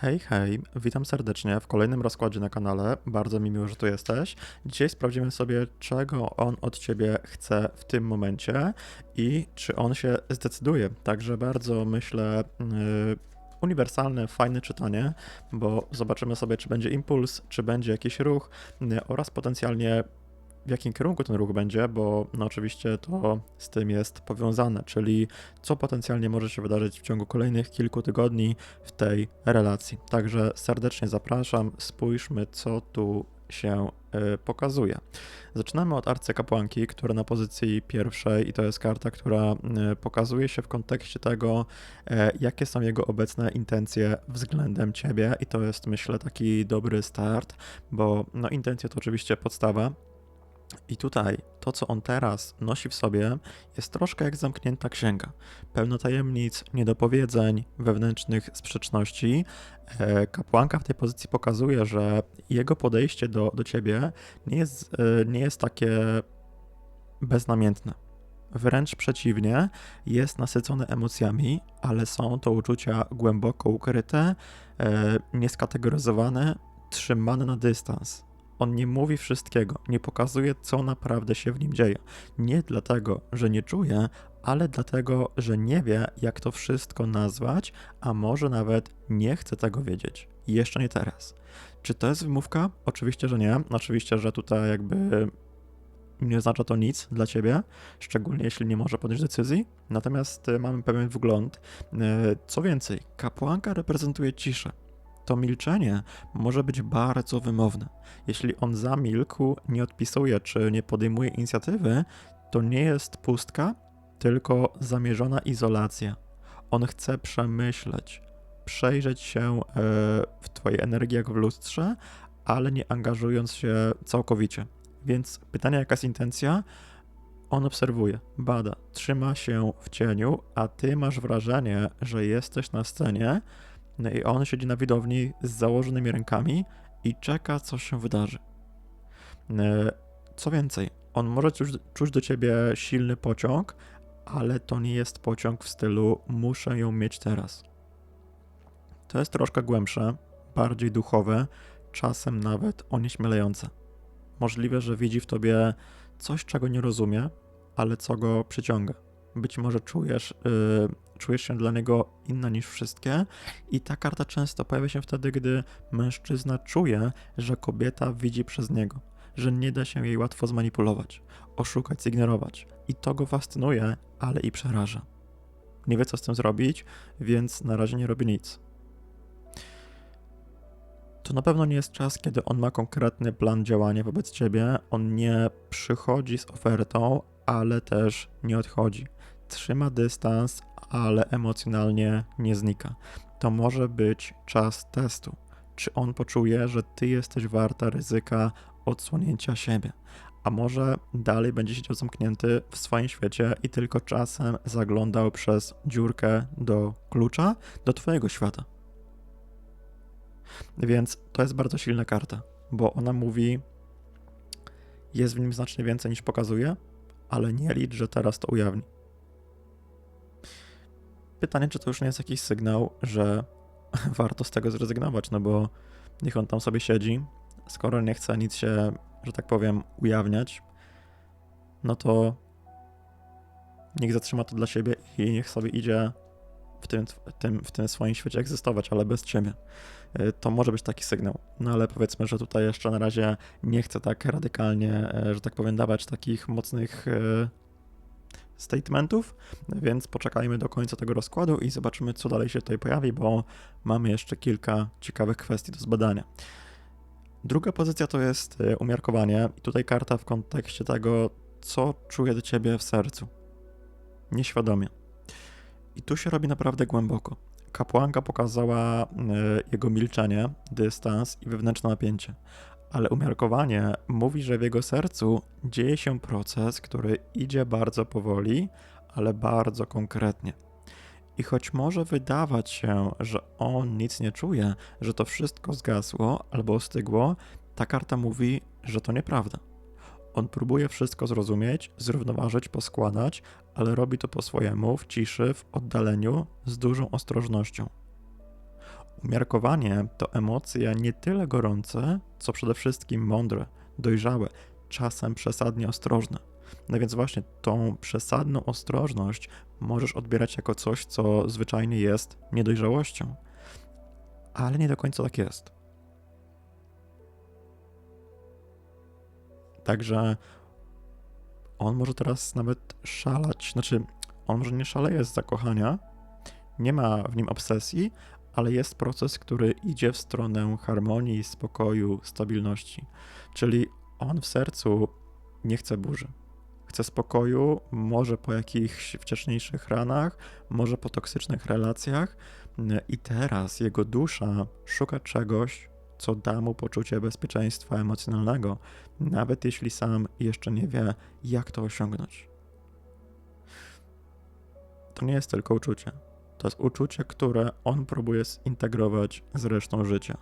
Hej, hej, witam serdecznie w kolejnym rozkładzie na kanale. Bardzo mi miło, że tu jesteś. Dzisiaj sprawdzimy sobie, czego on od ciebie chce w tym momencie i czy on się zdecyduje. Także bardzo myślę. Yy, uniwersalne, fajne czytanie, bo zobaczymy sobie, czy będzie impuls, czy będzie jakiś ruch yy, oraz potencjalnie w jakim kierunku ten ruch będzie, bo no oczywiście to z tym jest powiązane, czyli co potencjalnie może się wydarzyć w ciągu kolejnych kilku tygodni w tej relacji. Także serdecznie zapraszam, spójrzmy, co tu się y, pokazuje. Zaczynamy od arcykapłanki, która na pozycji pierwszej i to jest karta, która y, pokazuje się w kontekście tego, y, jakie są jego obecne intencje względem ciebie i to jest myślę taki dobry start, bo no intencje to oczywiście podstawa, i tutaj to, co on teraz nosi w sobie, jest troszkę jak zamknięta księga. Pełno tajemnic, niedopowiedzeń, wewnętrznych sprzeczności. E, kapłanka w tej pozycji pokazuje, że jego podejście do, do ciebie nie jest, e, nie jest takie beznamiętne. Wręcz przeciwnie, jest nasycone emocjami, ale są to uczucia głęboko ukryte, e, nieskategoryzowane, trzymane na dystans on nie mówi wszystkiego, nie pokazuje, co naprawdę się w nim dzieje. Nie dlatego, że nie czuje, ale dlatego, że nie wie, jak to wszystko nazwać, a może nawet nie chce tego wiedzieć. Jeszcze nie teraz. Czy to jest wymówka? Oczywiście, że nie. Oczywiście, że tutaj jakby nie oznacza to nic dla ciebie, szczególnie jeśli nie może podjąć decyzji. Natomiast y, mamy pewien wgląd. Y, co więcej, kapłanka reprezentuje ciszę to milczenie może być bardzo wymowne. Jeśli on zamilkł, nie odpisuje czy nie podejmuje inicjatywy, to nie jest pustka, tylko zamierzona izolacja. On chce przemyśleć, przejrzeć się e, w Twojej energii jak w lustrze, ale nie angażując się całkowicie. Więc pytanie, jaka jest intencja? On obserwuje, bada, trzyma się w cieniu, a ty masz wrażenie, że jesteś na scenie, no i on siedzi na widowni z założonymi rękami i czeka, co się wydarzy. E, co więcej, on może czuć, czuć do ciebie silny pociąg, ale to nie jest pociąg w stylu muszę ją mieć teraz. To jest troszkę głębsze, bardziej duchowe, czasem nawet onieśmielające. Możliwe, że widzi w tobie coś, czego nie rozumie, ale co go przyciąga. Być może czujesz, yy, czujesz się dla niego inna niż wszystkie, i ta karta często pojawia się wtedy, gdy mężczyzna czuje, że kobieta widzi przez niego, że nie da się jej łatwo zmanipulować, oszukać, zignorować. I to go fascynuje, ale i przeraża. Nie wie, co z tym zrobić, więc na razie nie robi nic. To na pewno nie jest czas, kiedy on ma konkretny plan działania wobec ciebie. On nie przychodzi z ofertą, ale też nie odchodzi trzyma dystans, ale emocjonalnie nie znika. To może być czas testu. Czy on poczuje, że ty jesteś warta ryzyka odsłonięcia siebie? A może dalej będzie siedział zamknięty w swoim świecie i tylko czasem zaglądał przez dziurkę do klucza do twojego świata. Więc to jest bardzo silna karta, bo ona mówi, jest w nim znacznie więcej niż pokazuje, ale nie licz, że teraz to ujawni. Pytanie, czy to już nie jest jakiś sygnał, że warto z tego zrezygnować, no bo niech on tam sobie siedzi, skoro nie chce nic się, że tak powiem, ujawniać, no to niech zatrzyma to dla siebie i niech sobie idzie w tym, w tym, w tym swoim świecie egzystować, ale bez ciebie. Y, to może być taki sygnał. No ale powiedzmy, że tutaj jeszcze na razie nie chcę tak radykalnie, e, że tak powiem, dawać takich mocnych e, statementów, więc poczekajmy do końca tego rozkładu i zobaczymy, co dalej się tutaj pojawi, bo mamy jeszcze kilka ciekawych kwestii do zbadania. Druga pozycja to jest e, umiarkowanie, i tutaj karta w kontekście tego, co czuje do ciebie w sercu. Nieświadomie. I tu się robi naprawdę głęboko. Kapłanka pokazała y, jego milczenie, dystans i wewnętrzne napięcie ale umiarkowanie mówi, że w jego sercu dzieje się proces, który idzie bardzo powoli, ale bardzo konkretnie. I choć może wydawać się, że on nic nie czuje, że to wszystko zgasło albo ostygło, ta karta mówi, że to nieprawda. On próbuje wszystko zrozumieć, zrównoważyć, poskładać, ale robi to po swojemu, w ciszy, w oddaleniu, z dużą ostrożnością. Umiarkowanie to emocje nie tyle gorące, co przede wszystkim mądre, dojrzałe, czasem przesadnie ostrożne. No więc właśnie tą przesadną ostrożność możesz odbierać jako coś, co zwyczajnie jest niedojrzałością. Ale nie do końca tak jest. Także on może teraz nawet szalać, znaczy on może nie szaleje z zakochania, nie ma w nim obsesji, ale jest proces, który idzie w stronę harmonii, spokoju, stabilności. Czyli on w sercu nie chce burzy. Chce spokoju, może po jakichś wcześniejszych ranach, może po toksycznych relacjach, i teraz jego dusza szuka czegoś, co da mu poczucie bezpieczeństwa emocjonalnego, nawet jeśli sam jeszcze nie wie, jak to osiągnąć. To nie jest tylko uczucie. To jest uczucie, które on próbuje zintegrować z resztą życia.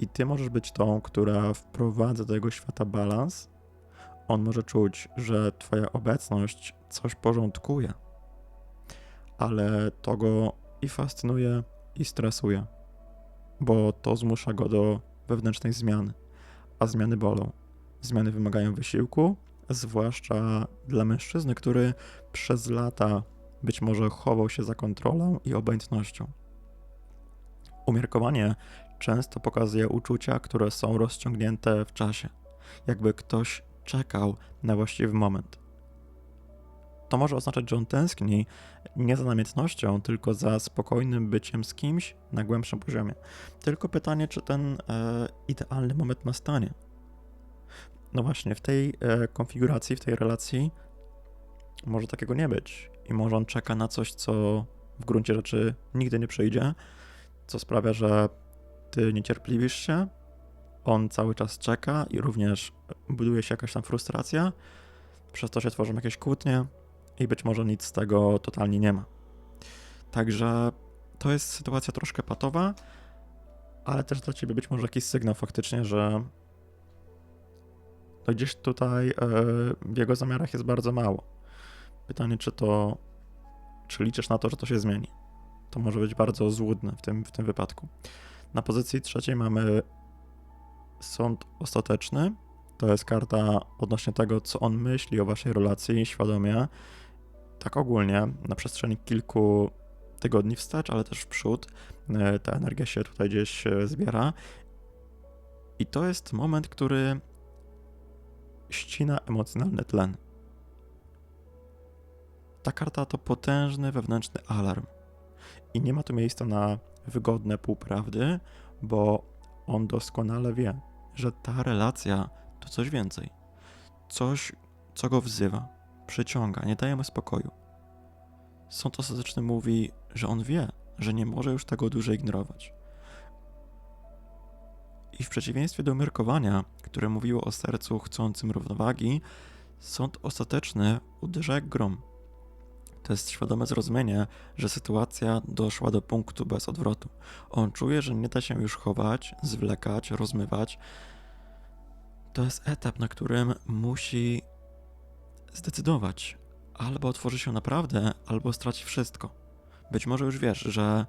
I ty możesz być tą, która wprowadza do jego świata balans. On może czuć, że twoja obecność coś porządkuje, ale to go i fascynuje, i stresuje, bo to zmusza go do wewnętrznej zmiany, a zmiany bolą. Zmiany wymagają wysiłku, zwłaszcza dla mężczyzny, który przez lata być może chował się za kontrolą i obojętnością. Umiarkowanie często pokazuje uczucia, które są rozciągnięte w czasie, jakby ktoś czekał na właściwy moment. To może oznaczać, że on tęskni nie za namiętnością, tylko za spokojnym byciem z kimś na głębszym poziomie. Tylko pytanie, czy ten e, idealny moment nastanie. No właśnie, w tej e, konfiguracji, w tej relacji może takiego nie być. I może on czeka na coś, co w gruncie rzeczy nigdy nie przyjdzie, co sprawia, że ty niecierpliwisz się, on cały czas czeka i również buduje się jakaś tam frustracja, przez to się tworzą jakieś kłótnie i być może nic z tego totalnie nie ma. Także to jest sytuacja troszkę patowa, ale też dla ciebie być może jakiś sygnał faktycznie, że no gdzieś tutaj e, w jego zamiarach jest bardzo mało. Pytanie, czy to, czy liczysz na to, że to się zmieni? To może być bardzo złudne w tym, w tym wypadku. Na pozycji trzeciej mamy sąd ostateczny. To jest karta odnośnie tego, co on myśli o waszej relacji świadomie. Tak ogólnie, na przestrzeni kilku tygodni wstecz, ale też w przód. E, ta energia się tutaj gdzieś e, zbiera. I to jest moment, który ścina emocjonalny tlen. Ta karta to potężny wewnętrzny alarm. I nie ma tu miejsca na wygodne półprawdy, bo on doskonale wie, że ta relacja to coś więcej. Coś, co go wzywa, przyciąga, nie daje mu spokoju. Sąd ostateczny mówi, że on wie, że nie może już tego dłużej ignorować. I w przeciwieństwie do umiarkowania, które mówiło o sercu chcącym równowagi, sąd ostateczny uderza jak grom. To jest świadome zrozumienie, że sytuacja doszła do punktu bez odwrotu. On czuje, że nie da się już chować, zwlekać, rozmywać. To jest etap, na którym musi zdecydować. Albo otworzy się naprawdę, albo straci wszystko. Być może już wiesz, że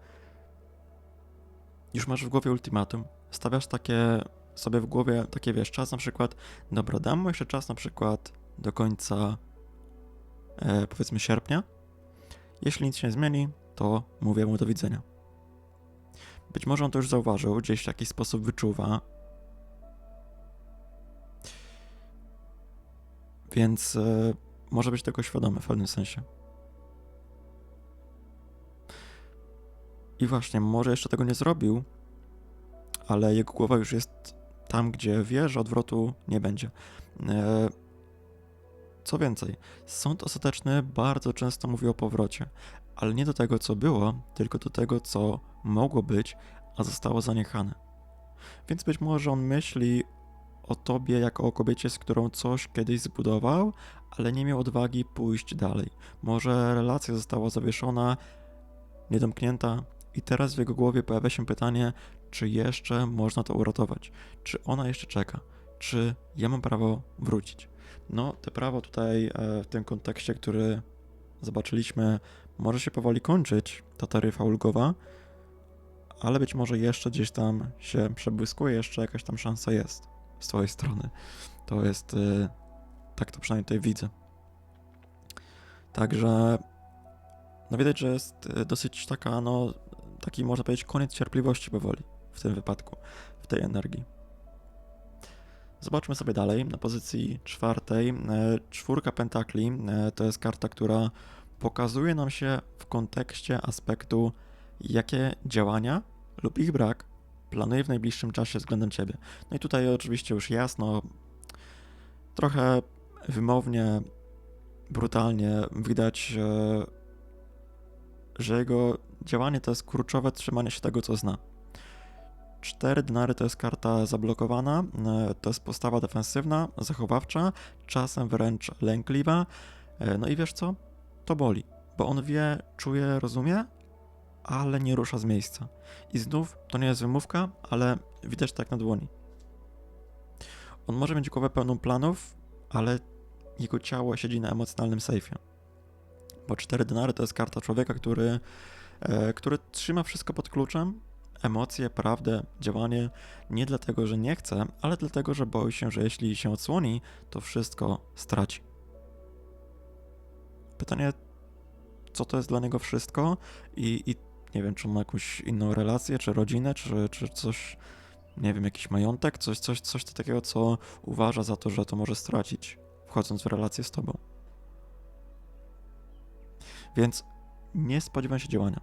już masz w głowie ultimatum, stawiasz takie sobie w głowie, takie wiesz, czas na przykład, dobra, dam mu jeszcze czas na przykład do końca e, powiedzmy sierpnia, jeśli nic się zmieni, to mówię mu do widzenia. Być może on to już zauważył, gdzieś w jakiś sposób wyczuwa. Więc e, może być tego świadomy w pewnym sensie. I właśnie, może jeszcze tego nie zrobił, ale jego głowa już jest tam, gdzie wie, że odwrotu nie będzie. E, co więcej, sąd ostateczny bardzo często mówi o powrocie, ale nie do tego, co było, tylko do tego, co mogło być, a zostało zaniechane. Więc być może on myśli o tobie jako o kobiecie, z którą coś kiedyś zbudował, ale nie miał odwagi pójść dalej. Może relacja została zawieszona, niedomknięta, i teraz w jego głowie pojawia się pytanie, czy jeszcze można to uratować? Czy ona jeszcze czeka? Czy ja mam prawo wrócić? No, te prawo tutaj e, w tym kontekście, który zobaczyliśmy, może się powoli kończyć, ta taryfa ulgowa, ale być może jeszcze gdzieś tam się przebłyskuje, jeszcze jakaś tam szansa jest z twojej strony. To jest, y, tak to przynajmniej tutaj widzę. Także, no widać, że jest y, dosyć taka, no, taki można powiedzieć koniec cierpliwości powoli w tym wypadku, w tej energii. Zobaczmy sobie dalej. Na pozycji czwartej, e, czwórka pentakli e, to jest karta, która pokazuje nam się w kontekście aspektu, jakie działania lub ich brak planuje w najbliższym czasie względem ciebie. No i tutaj oczywiście już jasno, trochę wymownie, brutalnie widać, e, że jego działanie to jest kurczowe trzymanie się tego, co zna. Cztery dnary to jest karta zablokowana, e, to jest postawa defensywna, zachowawcza, czasem wręcz lękliwa. E, No i wiesz co? To boli, bo on wie, czuje, rozumie, ale nie rusza z miejsca. I znów to nie jest wymówka, ale widać tak na dłoni. On może mieć głowę pełną planów, ale jego ciało siedzi na emocjonalnym sejfie. Bo cztery dynary to jest karta człowieka, który, e, który trzyma wszystko pod kluczem, emocje, prawdę, działanie, nie dlatego, że nie chce, ale dlatego, że boi się, że jeśli się odsłoni, to wszystko straci. Pytanie, co to jest dla niego wszystko i, i nie wiem, czy ma jakąś inną relację, czy rodzinę, czy, czy coś, nie wiem, jakiś majątek, coś, coś, coś takiego, co uważa za to, że to może stracić, wchodząc w relację z tobą. Więc nie spodziewam się działania.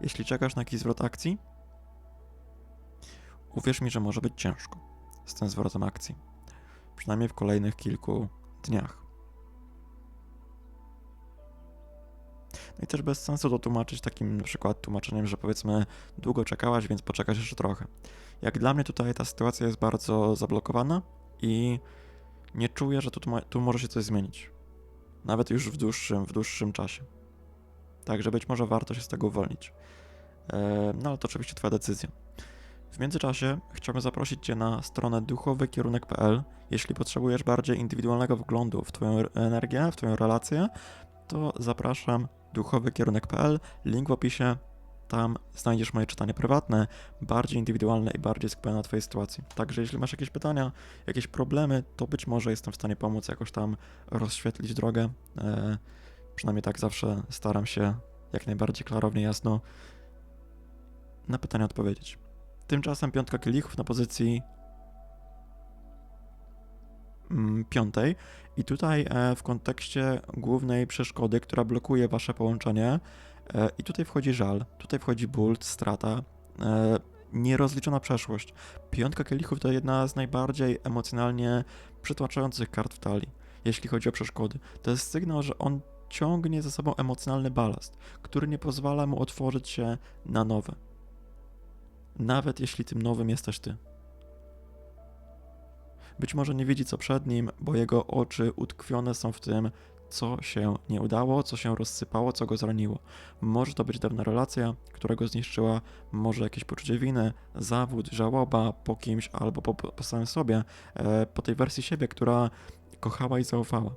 Jeśli czekasz na jakiś zwrot akcji, uwierz mi, że może być ciężko z tym zwrotem akcji. Przynajmniej w kolejnych kilku dniach. No i też bez sensu to tłumaczyć takim na przykład tłumaczeniem, że powiedzmy długo czekałaś, więc poczekasz jeszcze trochę. Jak dla mnie tutaj ta sytuacja jest bardzo zablokowana i nie czuję, że tu, tu może się coś zmienić. Nawet już w dłuższym, w dłuższym czasie. Także być może warto się z tego uwolnić. No ale to oczywiście Twoja decyzja. W międzyczasie chciałbym zaprosić Cię na stronę duchowykierunek.pl. Jeśli potrzebujesz bardziej indywidualnego wglądu w Twoją energię, w Twoją relację, to zapraszam duchowykierunek.pl. Link w opisie. Tam znajdziesz moje czytanie prywatne, bardziej indywidualne i bardziej skupione na Twojej sytuacji. Także jeśli masz jakieś pytania, jakieś problemy, to być może jestem w stanie pomóc jakoś tam rozświetlić drogę. E, przynajmniej tak zawsze staram się jak najbardziej klarownie, jasno na pytania odpowiedzieć. Tymczasem piątka kielichów na pozycji mm, piątej i tutaj e, w kontekście głównej przeszkody, która blokuje wasze połączenie e, i tutaj wchodzi żal, tutaj wchodzi ból, strata, e, nierozliczona przeszłość. Piątka kielichów to jedna z najbardziej emocjonalnie przytłaczających kart w talii, jeśli chodzi o przeszkody. To jest sygnał, że on ciągnie za sobą emocjonalny balast, który nie pozwala mu otworzyć się na nowe nawet jeśli tym nowym jesteś ty. Być może nie widzi co przed nim, bo jego oczy utkwione są w tym, co się nie udało, co się rozsypało, co go zraniło. Może to być dawna relacja, która go zniszczyła, może jakieś poczucie winy, zawód, żałoba po kimś albo po, po samym sobie, e, po tej wersji siebie, która kochała i zaufała.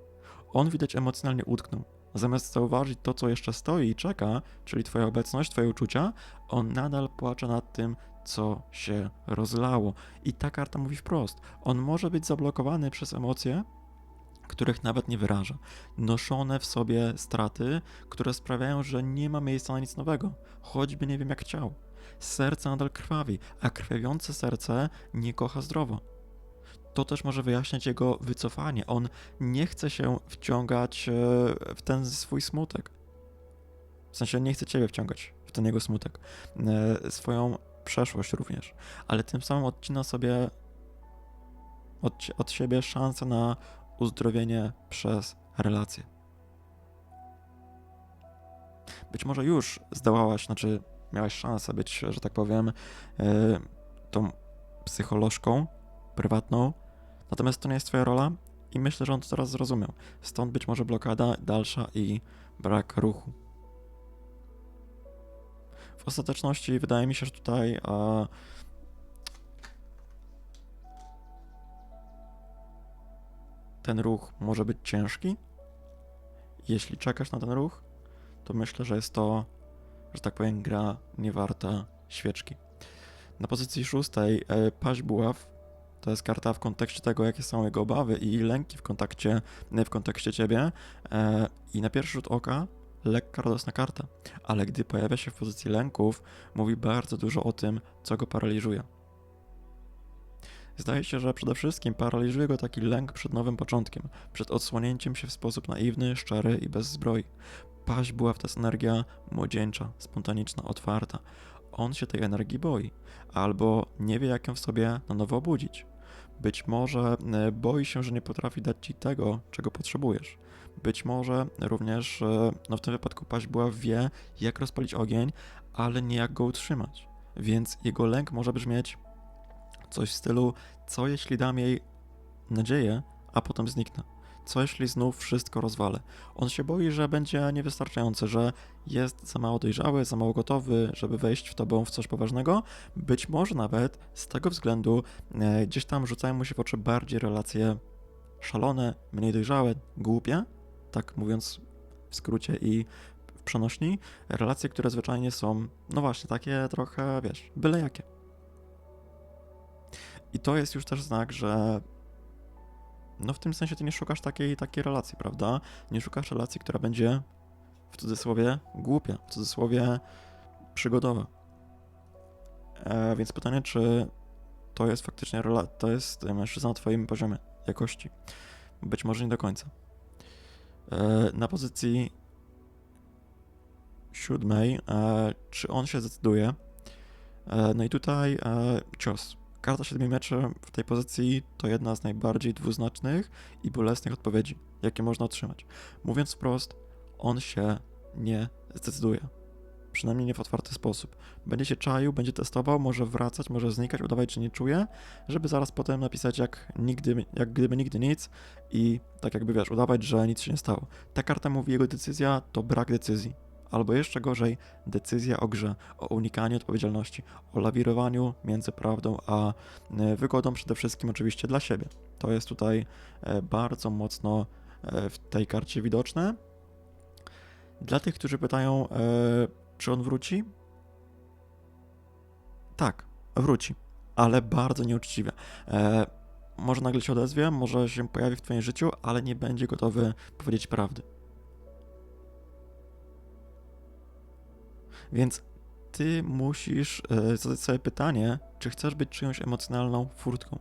On widać emocjonalnie utknął. Zamiast zauważyć to, co jeszcze stoi i czeka, czyli Twoja obecność, Twoje uczucia, on nadal płacze nad tym, co się rozlało. I ta karta mówi wprost: on może być zablokowany przez emocje, których nawet nie wyraża. Noszone w sobie straty, które sprawiają, że nie ma miejsca na nic nowego, choćby nie wiem jak chciał. Serce nadal krwawi, a krwawiące serce nie kocha zdrowo. To też może wyjaśniać jego wycofanie. On nie chce się wciągać e, w ten swój smutek. W sensie nie chce ciebie wciągać w ten jego smutek. E, swoją przeszłość również, ale tym samym odcina sobie od, od siebie szansę na uzdrowienie przez relacje. Być może już zdołałaś, znaczy miałaś szansę być, że tak powiem, yy, tą psycholożką prywatną, natomiast to nie jest twoja rola i myślę, że on to teraz zrozumiał. Stąd być może blokada dalsza i brak ruchu. W ostateczności wydaje mi się, że tutaj a, ten ruch może być ciężki. Jeśli czekasz na ten ruch, to myślę, że jest to, że tak powiem, gra niewarta świeczki. Na pozycji szóstej e, Paź Buław. To jest karta w kontekście tego, jakie są jego obawy i lęki w kontakcie, w kontekście ciebie. E, I na pierwszy rzut oka lekka, radosna karta. Ale gdy pojawia się w pozycji lęków, mówi bardzo dużo o tym, co go paraliżuje. Zdaje się, że przede wszystkim paraliżuje go taki lęk przed nowym początkiem, przed odsłonięciem się w sposób naiwny, szczery i bez zbroi. Paź była w energia młodzieńcza, spontaniczna, otwarta. On się tej energii boi, albo nie wie, jak ją w sobie na nowo obudzić. Być może e, boi się, że nie potrafi dać ci tego, czego potrzebujesz. Być może również, e, no w tym wypadku paź była wie, jak rozpalić ogień, ale nie jak go utrzymać. Więc jego lęk może brzmieć coś w stylu, co jeśli dam jej nadzieję, a potem zniknę? Co jeśli znów wszystko rozwalę? On się boi, że będzie niewystarczający, że jest za mało dojrzały, za mało gotowy, żeby wejść w tobą w coś poważnego. Być może nawet z tego względu e, gdzieś tam rzucają mu się w oczy bardziej relacje szalone, mniej dojrzałe, głupie, tak mówiąc w skrócie i w przenośni, relacje, które zwyczajnie są, no właśnie, takie trochę, wiesz, byle jakie. I to jest już też znak, że no w tym sensie ty nie szukasz takiej, takiej relacji, prawda? Nie szukasz relacji, która będzie w cudzysłowie głupia, w cudzysłowie przygodowa. E, więc pytanie, czy to jest faktycznie rela- to jest mężczyzna na twoim poziomie jakości? Być może nie do końca. E, na pozycji siódmej, e, czy on się zdecyduje? E, no i tutaj e, cios. Karta siedmiu mieczy w tej pozycji to jedna z najbardziej dwuznacznych i bolesnych odpowiedzi, jakie można otrzymać. Mówiąc wprost, on się nie zdecyduje. Przynajmniej nie w otwarty sposób. Będzie się czaił, będzie testował, może wracać, może znikać, udawać, że nie czuje, żeby zaraz potem napisać jak, nigdy, jak gdyby nigdy nic i tak jakby wiesz, udawać, że nic się nie stało. Ta karta mówi, jego decyzja to brak decyzji albo jeszcze gorzej, decyzja o grze, o unikaniu odpowiedzialności, o lawirowaniu między prawdą a e, wygodą przede wszystkim oczywiście dla siebie. To jest tutaj e, bardzo mocno e, w tej karcie widoczne. Dla tych, którzy pytają, czy on wróci? Tak, wróci, ale bardzo nieuczciwie. Może nagle się odezwie, może się pojawi w Twoim życiu, ale nie będzie gotowy powiedzieć prawdy. Więc ty musisz e, zadać sobie pytanie, czy chcesz być czyjąś emocjonalną furtką,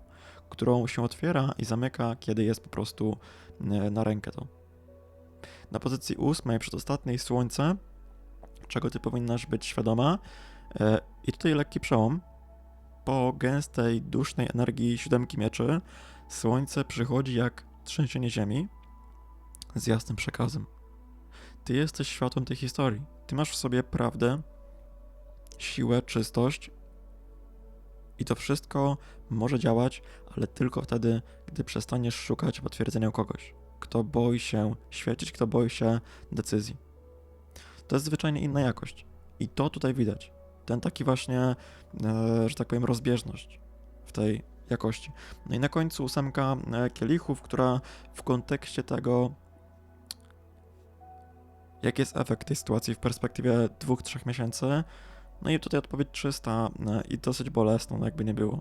którą się otwiera i zamyka, kiedy jest po prostu e, na rękę to. Na pozycji ósmej, przedostatniej, słońce, czego ty powinnaś być świadoma. E, I tutaj lekki przełom. Po gęstej, dusznej energii siódemki mieczy, słońce przychodzi jak trzęsienie ziemi z jasnym przekazem. Ty jesteś światłem tej historii. Ty masz w sobie prawdę, siłę, czystość i to wszystko może działać, ale tylko wtedy, gdy przestaniesz szukać potwierdzenia u kogoś, kto boi się świecić, kto boi się decyzji. To jest zwyczajnie inna jakość. I to tutaj widać. Ten taki właśnie, e, że tak powiem, rozbieżność w tej jakości. No i na końcu ósemka e, kielichów, która w kontekście tego, jaki jest efekt tej sytuacji w perspektywie dwóch, trzech miesięcy. No i tutaj odpowiedź czysta e, i dosyć bolesna, no jakby nie było.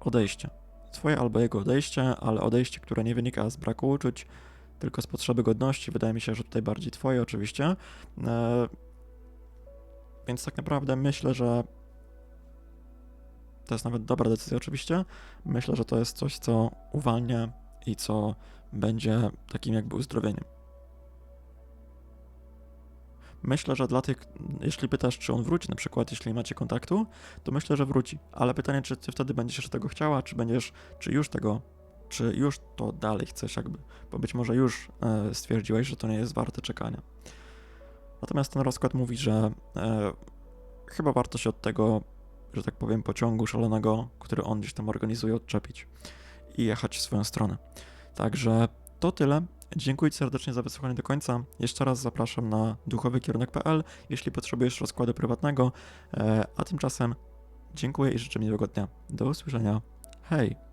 Odejście. Twoje albo jego odejście, ale odejście, które nie wynika z braku uczuć, tylko z potrzeby godności. Wydaje mi się, że tutaj bardziej twoje oczywiście. E, więc tak naprawdę myślę, że to jest nawet dobra decyzja oczywiście. Myślę, że to jest coś, co uwalnia i co będzie takim jakby uzdrowieniem. Myślę, że dla tych, jeśli pytasz, czy on wróci, na przykład, jeśli nie macie kontaktu, to myślę, że wróci. Ale pytanie, czy ty wtedy będziesz jeszcze tego chciała, czy będziesz, czy już tego, czy już to dalej chcesz, jakby, bo być może już e, stwierdziłeś, że to nie jest warte czekania. Natomiast ten rozkład mówi, że e, chyba warto się od tego, że tak powiem, pociągu szalonego, który on gdzieś tam organizuje, odczepić i jechać w swoją stronę. Także to tyle. Dziękuję Ci serdecznie za wysłuchanie do końca. Jeszcze raz zapraszam na duchowykierunek.pl, jeśli potrzebujesz rozkładu prywatnego. E, a tymczasem dziękuję i życzę miłego dnia. Do usłyszenia. Hej!